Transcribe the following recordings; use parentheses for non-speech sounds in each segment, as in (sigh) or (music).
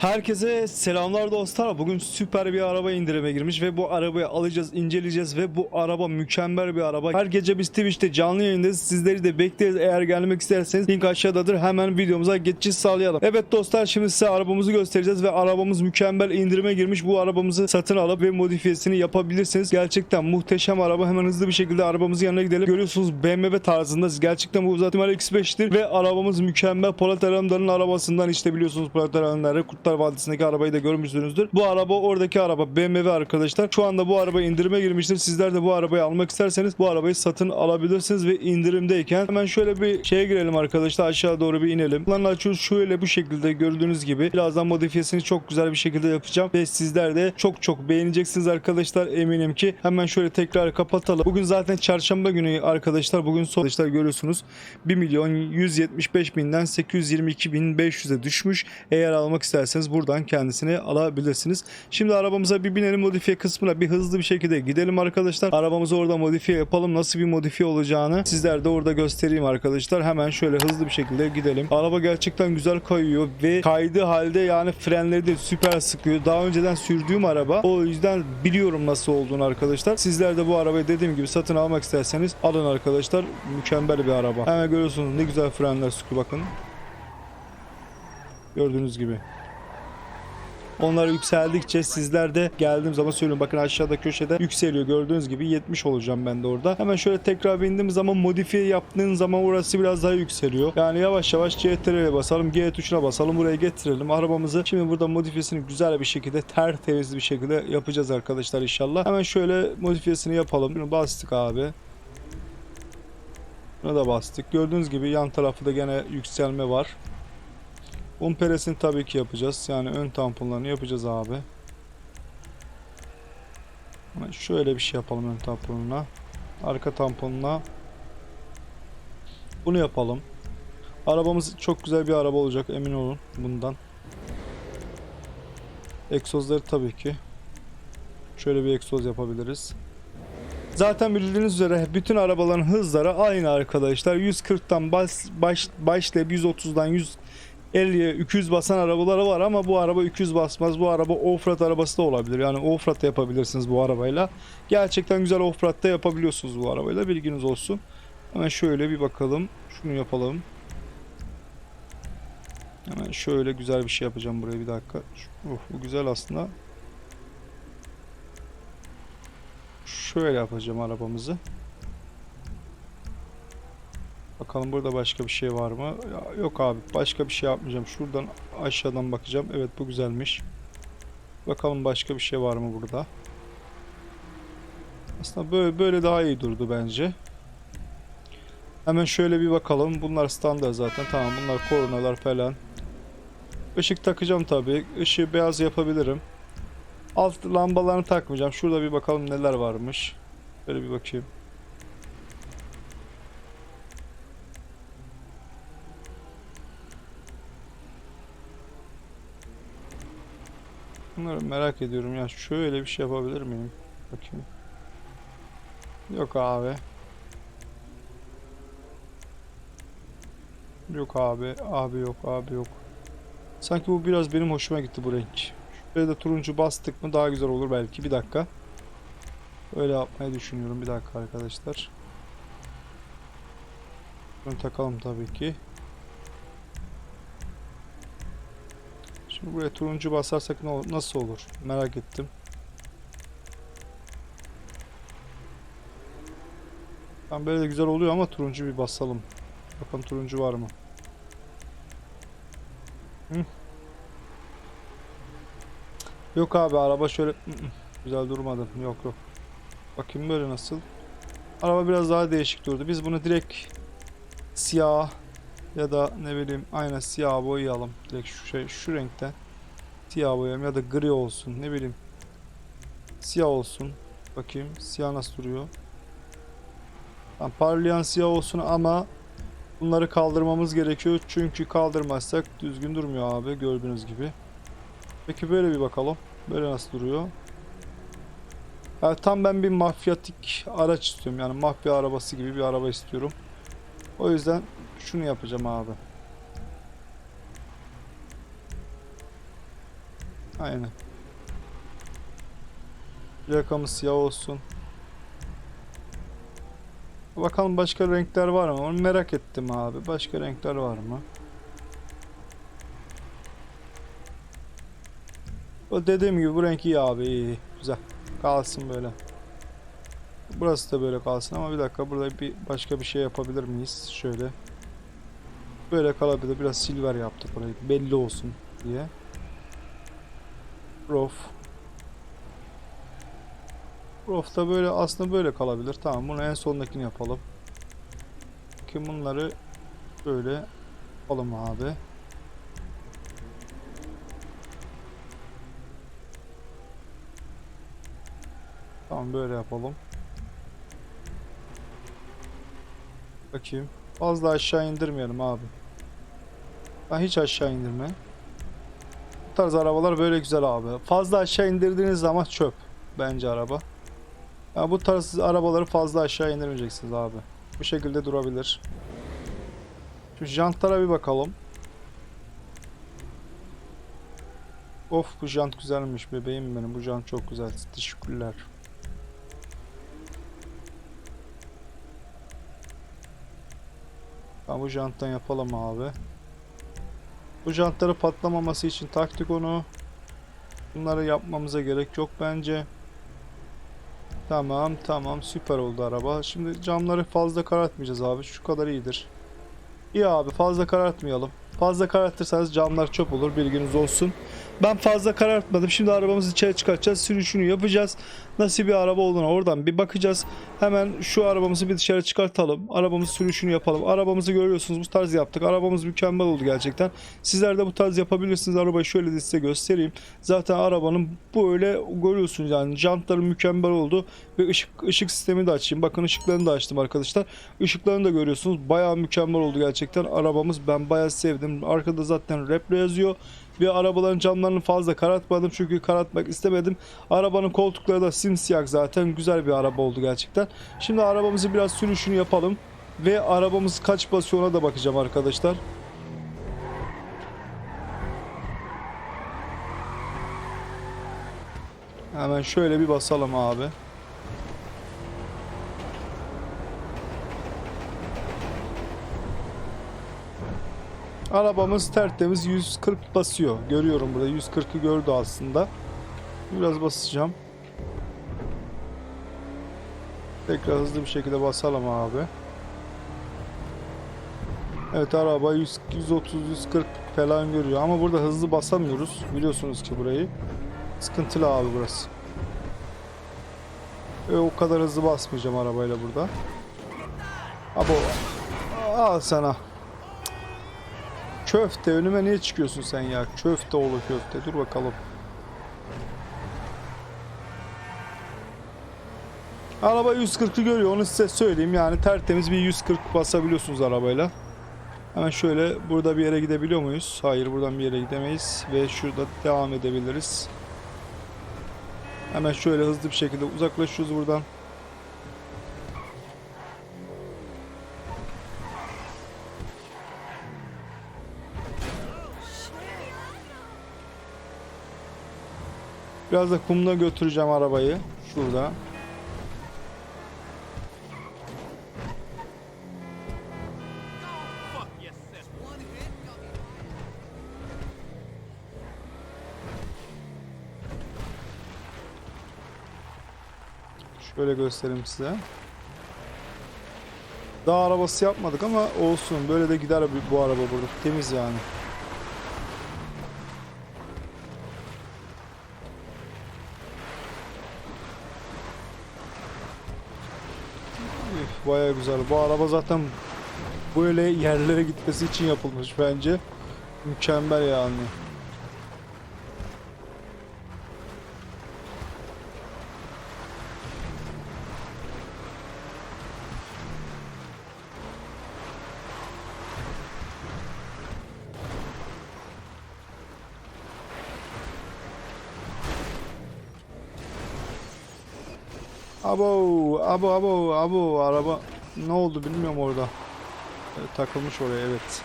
Herkese selamlar dostlar. Bugün süper bir araba indirime girmiş ve bu arabayı alacağız, inceleyeceğiz ve bu araba mükemmel bir araba. Her gece biz Twitch'te canlı yayındayız. Sizleri de bekleriz. Eğer gelmek isterseniz link aşağıdadır. Hemen videomuza geçiş sağlayalım. Evet dostlar şimdi size arabamızı göstereceğiz ve arabamız mükemmel indirime girmiş. Bu arabamızı satın alıp ve modifiyesini yapabilirsiniz. Gerçekten muhteşem araba. Hemen hızlı bir şekilde arabamızın yanına gidelim. Görüyorsunuz BMW tarzında. Gerçekten bu zaten X5'tir ve arabamız mükemmel. Polat Alemdar'ın arabasından işte biliyorsunuz Polat Alemdar'ı Kurtlar Vadisi'ndeki arabayı da görmüşsünüzdür. Bu araba oradaki araba BMW arkadaşlar. Şu anda bu araba indirime girmiştir. Sizler de bu arabayı almak isterseniz bu arabayı satın alabilirsiniz ve indirimdeyken hemen şöyle bir şeye girelim arkadaşlar. Aşağı doğru bir inelim. Bunların açıyoruz şöyle bu şekilde gördüğünüz gibi. Birazdan modifiyesini çok güzel bir şekilde yapacağım ve sizler de çok çok beğeneceksiniz arkadaşlar eminim ki. Hemen şöyle tekrar kapatalım. Bugün zaten çarşamba günü arkadaşlar. Bugün son arkadaşlar görüyorsunuz. 1 milyon 175 binden 822 bin 500'e düşmüş. Eğer almak isterseniz buradan kendisini alabilirsiniz. Şimdi arabamıza bir binelim modifiye kısmına bir hızlı bir şekilde gidelim arkadaşlar. Arabamızı orada modifiye yapalım. Nasıl bir modifiye olacağını sizler de orada göstereyim arkadaşlar. Hemen şöyle hızlı bir şekilde gidelim. Araba gerçekten güzel kayıyor ve kaydığı halde yani frenleri de süper sıkıyor. Daha önceden sürdüğüm araba. O yüzden biliyorum nasıl olduğunu arkadaşlar. Sizler de bu arabayı dediğim gibi satın almak isterseniz alın arkadaşlar. Mükemmel bir araba. Hemen görüyorsunuz ne güzel frenler sıkıyor bakın. Gördüğünüz gibi. Onlar yükseldikçe sizler de geldiğim zaman söylüyorum. Bakın aşağıda köşede yükseliyor. Gördüğünüz gibi 70 olacağım ben de orada. Hemen şöyle tekrar bindiğim zaman modifiye yaptığın zaman orası biraz daha yükseliyor. Yani yavaş yavaş CTRL'e basalım. G tuşuna basalım. Buraya getirelim. Arabamızı şimdi burada modifiyesini güzel bir şekilde tertemiz bir şekilde yapacağız arkadaşlar inşallah. Hemen şöyle modifiyesini yapalım. Bunu bastık abi. Buna da bastık. Gördüğünüz gibi yan tarafta da gene yükselme var. Un peresini tabii ki yapacağız. Yani ön tamponlarını yapacağız abi. Şöyle bir şey yapalım ön tamponuna. Arka tamponuna. Bunu yapalım. Arabamız çok güzel bir araba olacak emin olun bundan. Egzozları tabii ki. Şöyle bir egzoz yapabiliriz. Zaten bildiğiniz üzere bütün arabaların hızları aynı arkadaşlar. 140'tan baş, baş, başlayıp 130'dan 100 50'ye 200 basan arabaları var ama bu araba 200 basmaz. Bu araba offroad arabası da olabilir. Yani offroad da yapabilirsiniz bu arabayla. Gerçekten güzel offroad da yapabiliyorsunuz bu arabayla. Bilginiz olsun. Hemen şöyle bir bakalım. Şunu yapalım. Hemen şöyle güzel bir şey yapacağım buraya bir dakika. Uh, bu güzel aslında. Şöyle yapacağım arabamızı. Bakalım burada başka bir şey var mı? Ya, yok abi başka bir şey yapmayacağım. Şuradan aşağıdan bakacağım. Evet bu güzelmiş. Bakalım başka bir şey var mı burada? Aslında böyle, böyle daha iyi durdu bence. Hemen şöyle bir bakalım. Bunlar standart zaten. Tamam bunlar kornalar falan. Işık takacağım tabii. Işığı beyaz yapabilirim. Alt lambalarını takmayacağım. Şurada bir bakalım neler varmış. Böyle bir bakayım. Bunları merak ediyorum ya. Şöyle bir şey yapabilir miyim? Bakayım. Yok abi. Yok abi. Abi yok. Abi yok. Sanki bu biraz benim hoşuma gitti bu renk. Şuraya da turuncu bastık mı daha güzel olur belki. Bir dakika. Öyle yapmayı düşünüyorum. Bir dakika arkadaşlar. Bunu takalım tabii ki. Şimdi buraya turuncu basarsak ne olur, nasıl olur? Merak ettim. Tam böyle de güzel oluyor ama turuncu bir basalım. Bakalım turuncu var mı? Hı. Yok abi araba şöyle güzel durmadı. Yok yok. Bakayım böyle nasıl? Araba biraz daha değişik durdu. Biz bunu direkt siyah ya da ne bileyim aynen siyah boyayalım. Direkt şu şey şu renkte. Siyah boyayalım ya da gri olsun ne bileyim. Siyah olsun. Bakayım siyah nasıl duruyor. Tamam, parlayan siyah olsun ama bunları kaldırmamız gerekiyor. Çünkü kaldırmazsak düzgün durmuyor abi gördüğünüz gibi. Peki böyle bir bakalım. Böyle nasıl duruyor? Yani tam ben bir mafyatik araç istiyorum. Yani mafya arabası gibi bir araba istiyorum. O yüzden şunu yapacağım abi. Aynen. Yakamız siyah olsun. Bakalım başka renkler var mı? Onu merak ettim abi. Başka renkler var mı? O dediğim gibi bu renk iyi abi iyi. Güzel. Kalsın böyle. Burası da böyle kalsın ama bir dakika burada bir başka bir şey yapabilir miyiz? Şöyle. Böyle kalabilir. Biraz silver yaptık burayı. Belli olsun diye. Roof. Roof da böyle aslında böyle kalabilir. Tamam bunu en sondakini yapalım. Ki bunları böyle yapalım abi. Tamam böyle yapalım. Bakayım. Fazla aşağı indirmeyelim abi. Ben hiç aşağı indirme. Bu tarz arabalar böyle güzel abi. Fazla aşağı indirdiğiniz zaman çöp bence araba. Ya bu tarz arabaları fazla aşağı indirmeyeceksiniz abi. Bu şekilde durabilir. Şu jantlara bir bakalım. Of bu jant güzelmiş bebeğim benim. Bu jant çok güzel. Teşekkürler. Tamam bu janttan yapalım abi. Bu jantları patlamaması için taktik onu. Bunları yapmamıza gerek yok bence. Tamam tamam süper oldu araba. Şimdi camları fazla karartmayacağız abi. Şu kadar iyidir. İyi abi fazla karartmayalım. Fazla karartırsanız camlar çöp olur bilginiz olsun. Ben fazla karartmadım. Şimdi arabamızı içeri çıkartacağız. Sürüşünü yapacağız. Nasıl bir araba olduğuna oradan bir bakacağız. Hemen şu arabamızı bir dışarı çıkartalım. Arabamız sürüşünü yapalım. Arabamızı görüyorsunuz bu tarz yaptık. Arabamız mükemmel oldu gerçekten. Sizler de bu tarz yapabilirsiniz. Arabayı şöyle de size göstereyim. Zaten arabanın böyle görüyorsunuz yani jantları mükemmel oldu. Ve ışık, ışık sistemi de açayım. Bakın ışıklarını da açtım arkadaşlar. Işıklarını da görüyorsunuz. Bayağı mükemmel oldu gerçekten. Arabamız ben bayağı sevdim. Arkada zaten repro yazıyor. Ve arabaların camlarını fazla karartmadım çünkü karartmak istemedim. Arabanın koltukları da simsiyah zaten. Güzel bir araba oldu gerçekten. Şimdi arabamızı biraz sürüşünü yapalım. Ve arabamız kaç basıyor da bakacağım arkadaşlar. Hemen şöyle bir basalım abi. Arabamız tertemiz 140 basıyor. Görüyorum burada 140'ı gördü aslında. Biraz basacağım. Tekrar hızlı bir şekilde basalım abi. Evet araba 100, 130 140 falan görüyor ama burada hızlı basamıyoruz. Biliyorsunuz ki burayı. Sıkıntılı abi burası. Ve o kadar hızlı basmayacağım arabayla burada. Abo. Al sana. Köfte önüme niye çıkıyorsun sen ya? Köfte oğlu köfte. Dur bakalım. Araba 140'ı görüyor onu size söyleyeyim. Yani tertemiz bir 140 basabiliyorsunuz arabayla. Hemen şöyle burada bir yere gidebiliyor muyuz? Hayır buradan bir yere gidemeyiz. Ve şurada devam edebiliriz. Hemen şöyle hızlı bir şekilde uzaklaşıyoruz buradan. Biraz da kumda götüreceğim arabayı. Şurada. Şöyle göstereyim size. Daha arabası yapmadık ama olsun. Böyle de gider bu araba burada. Temiz yani. Baya güzel. Bu araba zaten böyle yerlere gitmesi için yapılmış bence. Mükemmel yani. Abo, abo, abo, abo. Araba ne oldu bilmiyorum orada. E, takılmış oraya evet.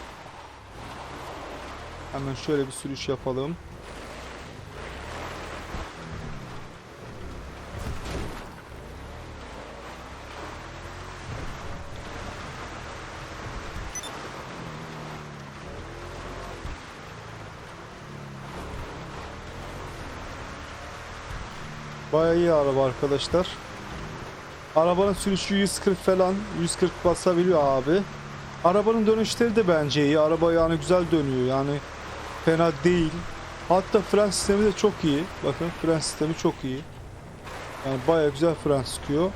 Hemen şöyle bir sürüş yapalım. Bayağı iyi araba arkadaşlar. Arabanın sürüşü 140 falan 140 basabiliyor abi. Arabanın dönüşleri de bence iyi. Araba yani güzel dönüyor yani fena değil. Hatta fren sistemi de çok iyi. Bakın fren sistemi çok iyi. Yani bayağı güzel fren sıkıyor.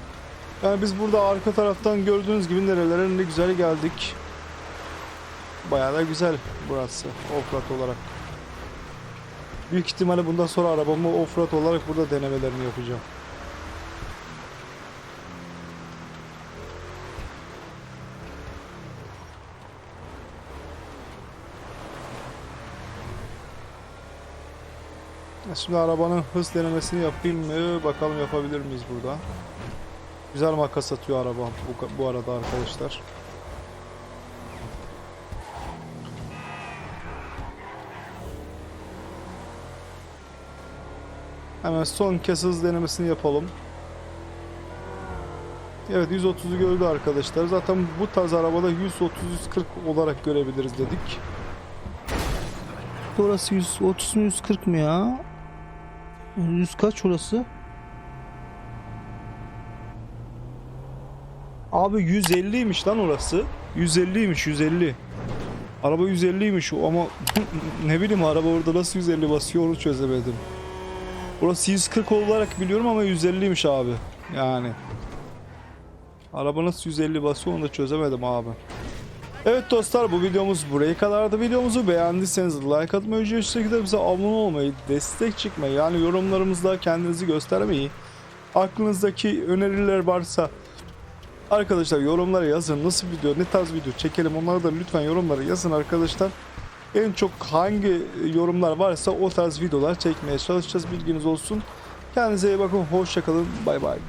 Yani biz burada arka taraftan gördüğünüz gibi nerelere ne güzel geldik. Bayağı da güzel burası offroad olarak. Büyük ihtimalle bundan sonra arabamı offroad olarak burada denemelerini yapacağım. Şimdi arabanın hız denemesini yapayım mı? Bakalım yapabilir miyiz burada? Güzel makas atıyor araba bu, bu arada arkadaşlar. Hemen son kez hız denemesini yapalım. Evet 130'u gördü arkadaşlar. Zaten bu tarz arabada 130-140 olarak görebiliriz dedik. Orası 130 mu 140 mı ya? 100 kaç orası? Abi 150'ymiş lan orası. 150'ymiş 150. Araba 150'ymiş ama (laughs) ne bileyim araba orada nasıl 150 basıyor onu çözemedim. Burası 140 olarak biliyorum ama 150'ymiş abi. Yani. Araba nasıl 150 basıyor onu da çözemedim abi. Evet dostlar bu videomuz buraya kadardı. Videomuzu beğendiyseniz like atmayı, ücretsiz şekilde bize abone olmayı, destek çıkmayı yani yorumlarımızda kendinizi göstermeyi, aklınızdaki öneriler varsa Arkadaşlar yorumlara yazın nasıl video ne tarz video çekelim onları da lütfen yorumlara yazın arkadaşlar. En çok hangi yorumlar varsa o tarz videolar çekmeye çalışacağız bilginiz olsun. Kendinize iyi bakın hoşçakalın bay bay.